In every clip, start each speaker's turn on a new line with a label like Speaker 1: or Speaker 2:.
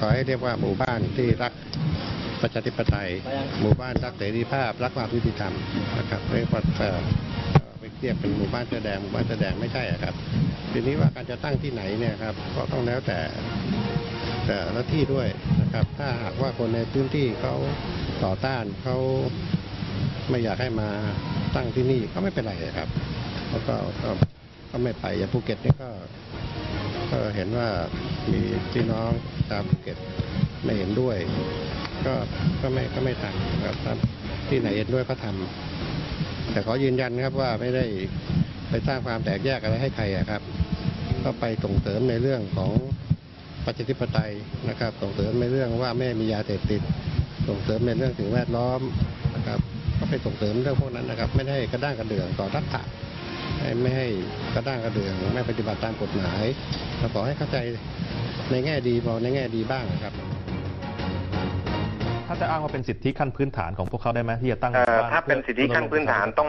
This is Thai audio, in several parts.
Speaker 1: ขอให้เรียกว่าหมู่บ้านที่รักประชาธิปไตย หมู่บ้านรักเสรีภาพ รักความยุติธรรมนะครับเรียกว่าเออไปเรียกเป็นหมู่บ้านเสื้อแดงหมู่บ้านเสื้อแดงไม่ใช่ครับทีนี้ว่าการจะตั้งที่ไหนเนี่ยครับก็ต้องแล้วแต่แต่ละที่ด้วยนะครับ ถ้าหากว่าคนในพื้นที่เขาต่อต้านเขาไม่อยากให้มาตั้งที่นี่ก็ไม่เป็นไรครับ แล้วก็ก็ก็ไม่ไปอย่างภูเก็ตนี่ก็ ก็เห็นว่ามีพี่น้องชาวภูเก็ตไม่เห็นด้วย ก็ก็ไม่ก็ไม่ทำครับครับที่ไหนเห็นด้วยก็ทำแต่ขอยืนยันครับว่าไม่ได้ไปสร้างความแตกแยกอะไรให้ใครอะครับ ก็ไปส่งเสริมในเรื่องของประชาธิปไตยนะครับ ส่งเสริมในเรื่องว่าไม่มียาเสพติด ส่งเสริมในเรื่องสิ่งแวดล้อมนะครับ ก็ไปส่งเสริมเรื่องพวกนั้นนะครับ ไม่ได้กระด้างกระเดื่องต่อรัฐะ ไม่ให้กระด้างกระเดื่องไม่ปฏิบัติตามกฎหมายเราขอให้เข้าใจในแง่ดีมองในแง่ดีบ้างครับ
Speaker 2: ถ้าจะอ้างว่าเป็นสิทธิขั้นพื้นฐานของพวกเขาได้ไหมที่จะตั้งห
Speaker 3: เอ่
Speaker 2: มู่
Speaker 3: อ
Speaker 2: บ้าน
Speaker 3: ถ้าเป็นสิทธิขั้นพื้นฐานต้อง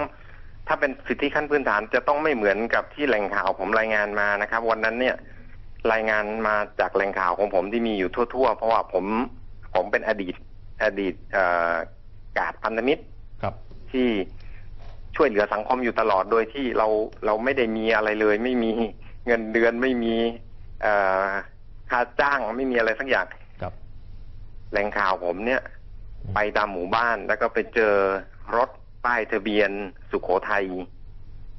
Speaker 3: ถ้าเป็นสิทธิขั้นพื้นฐานจะต้องไม่เหมือนกับที่แหล่งข่าวผมรายงานมานะครับ วันนั้นเนี่ยรายงานมาจากแหล่งข่าวของผมที่มีอยู่ทั่ว ๆ เพราะว่าผมผมเป็นอดีต อดีตเอ่อกาดพันธมิตร
Speaker 2: ครับ
Speaker 3: ที่ ช่วยเหลือสังคมอยู่ตลอดโดยที่เราเราไม่ได้มีอะไรเลย ไม่มีเงินเดือนไม่มีเอ่อค่าจ้างไม่มีอะไรสักอย่าง
Speaker 2: ครับ
Speaker 3: แหล่งข่าวผมเนี่ย ไปตามหมู่บ้านแล้วก็ไปเจอรถป้ายทะเบียนสุขโขทัย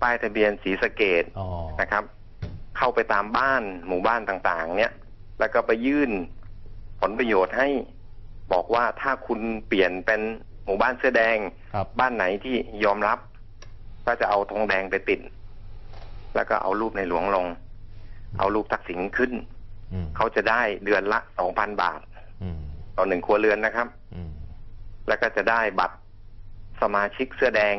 Speaker 3: ป้ายทะเบียนศรีสะเกด
Speaker 2: อ๋อ
Speaker 3: นะครับ เข้าไปตามบ้านหมู่บ้านต่างๆ เนี่ย แล้วก็ไปยื่นผลประโยชน์ให้บอกว่าถ้าคุณเปลี่ยนเป็นหมู่บ้านเสื้อแดง
Speaker 2: ครับ
Speaker 3: บ้านไหนที่ยอมรับ ก็จะเอาธงแดงไปติด แล้วก็เอารูปในหลวงลง เอารูปทักษิณขึ้น
Speaker 2: อืม
Speaker 3: เขาจะได้เดือนละสองพันบาท
Speaker 2: อืม
Speaker 3: ต่อหนึ่งครัวเรือนนะครับ
Speaker 2: อืม
Speaker 3: แล้วก็จะได้บัตรสมาชิกเสื้อแดง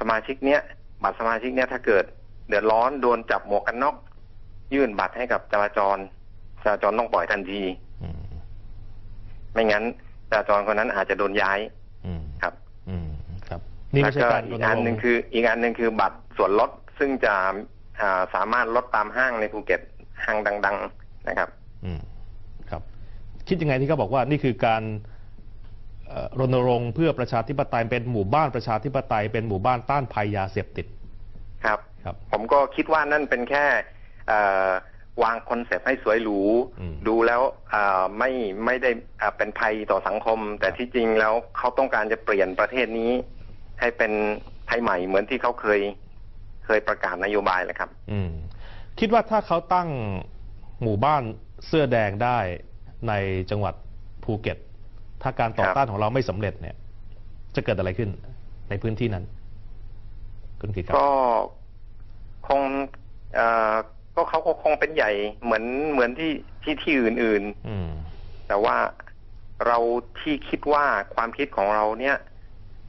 Speaker 3: สมาชิกเนี้ยบัตรสมาชิกเนี้ยถ้าเกิด เดือดร้อนโดนจับหมวกกันน็อกยื่นบัตรให้กับจราจรจราจรต้องปล่อยทันที
Speaker 2: อืม
Speaker 3: ไม่งั้นจราจรคนนั้นอาจจะโดนย้าย
Speaker 2: อืม
Speaker 3: ครับ
Speaker 2: อืมครับ นี่
Speaker 3: แล้ว
Speaker 2: ไม่ใช่
Speaker 3: ก็
Speaker 2: การ
Speaker 3: อีกอันหนึ่งคือ อีกอันหนึ่งคือบัตรส่วนลดซึ่งจะอ่าสามารถลดตามห้างในภูเก็ตห้างดัง ๆนะครับ
Speaker 2: อืมครับ คิดยังไงที่เขาบอกว่านี่คือการเอ่อรณรงค์เพื่อประชาธิปไตยเป็นหมู่บ้านประชาธิปไตยเป็นหมู่บ้านต้านภัยยาเสพติด
Speaker 3: ครับ
Speaker 2: ครับ
Speaker 3: ผมก็คิดว่านั่นเป็นแค่เอ่อวางคอนเซปต์ให้สวยหรู
Speaker 2: อืม
Speaker 3: ดูแล้วเอ่อไม่ไม่ได้เอ่อเป็นภัยต่อสังคม แต่ที่จริงแล้วเขาต้องการจะเปลี่ยนประเทศนี้ ให้เป็นไทยใหม่เหมือนที่เขาเคยเคยประกาศนโยบายแหละครับ
Speaker 2: อืม คิดว่าถ้าเขาตั้งหมู่บ้านเสื้อแดงได้ในจังหวัดภูเก็ต ถ้าการต่อ
Speaker 3: ครับ
Speaker 2: ต้านของเราไม่สำเร็จเนี่ย จะเกิดอะไรขึ้นในพื้นที่นั้นคุณกิตครับ
Speaker 3: ก็คงเอ่อก็เขาก็คงเป็นใหญ่เหมือนเหมือนที่ที่ที่อื่นๆ
Speaker 2: อืม
Speaker 3: แต่ว่าเราที่คิดว่าความคิดของเราเนี่ย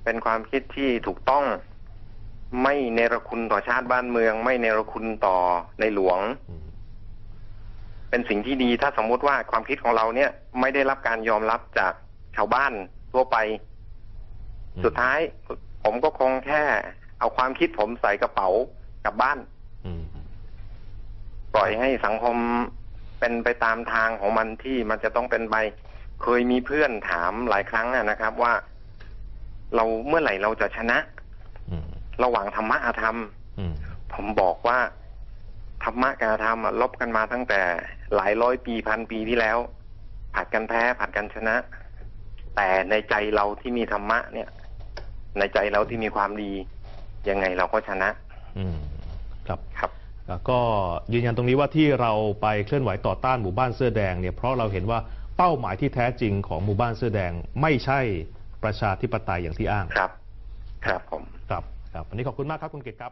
Speaker 3: เป็นความคิดที่ถูกต้องไม่เนรคุณต่อชาติบ้านเมือง ไม่เนรคุณต่อในหลวง เป็นสิ่งที่ดีถ้าสมมุติว่าความคิดของเราเนี่ยไม่ได้รับการยอมรับจากชาวบ้านทั่วไป สุดท้ายผมก็คงแค่ เอาความคิดผมใส่กระเป๋ากลับบ้านปล่อยให้สังคมเป็นไปตามทางของมันที่มันจะต้องเป็นไป เคยมีเพื่อนถามหลายครั้งนะครับว่า เราเมื่อไหร่เราจะชนะ
Speaker 2: อืม
Speaker 3: ระหว่างธรรมะอาธรรม
Speaker 2: อืม
Speaker 3: ผมบอกว่าธรรมะกับอาธรรมอะลบกันมาตั้งแต่หลายร้อยปีพันปีที่แล้วผัดกันแพ้ผัดกันชนะ แต่ในใจเราที่มีธรรมะเนี่ย ในใจเราที่มีความดี ยังไงเราก็ชนะ
Speaker 2: อืมครับ
Speaker 3: ครับ
Speaker 2: อะก็ยืนยันตรงนี้ว่าที่เราไปเคลื่อนไหวต่อต้านหมู่บ้านเสื้อแดงเนี่ยเพราะเราเห็นว่าเป้าหมายที่แท้จริงของหมู่บ้านเสื้อแดงไม่ใช่ ประชาธิปไตยอย่างที่อ้าง
Speaker 3: ครับ ครับผม
Speaker 2: ครับ ครับ วันนี้ขอบคุณมากครับคุณเกตครับ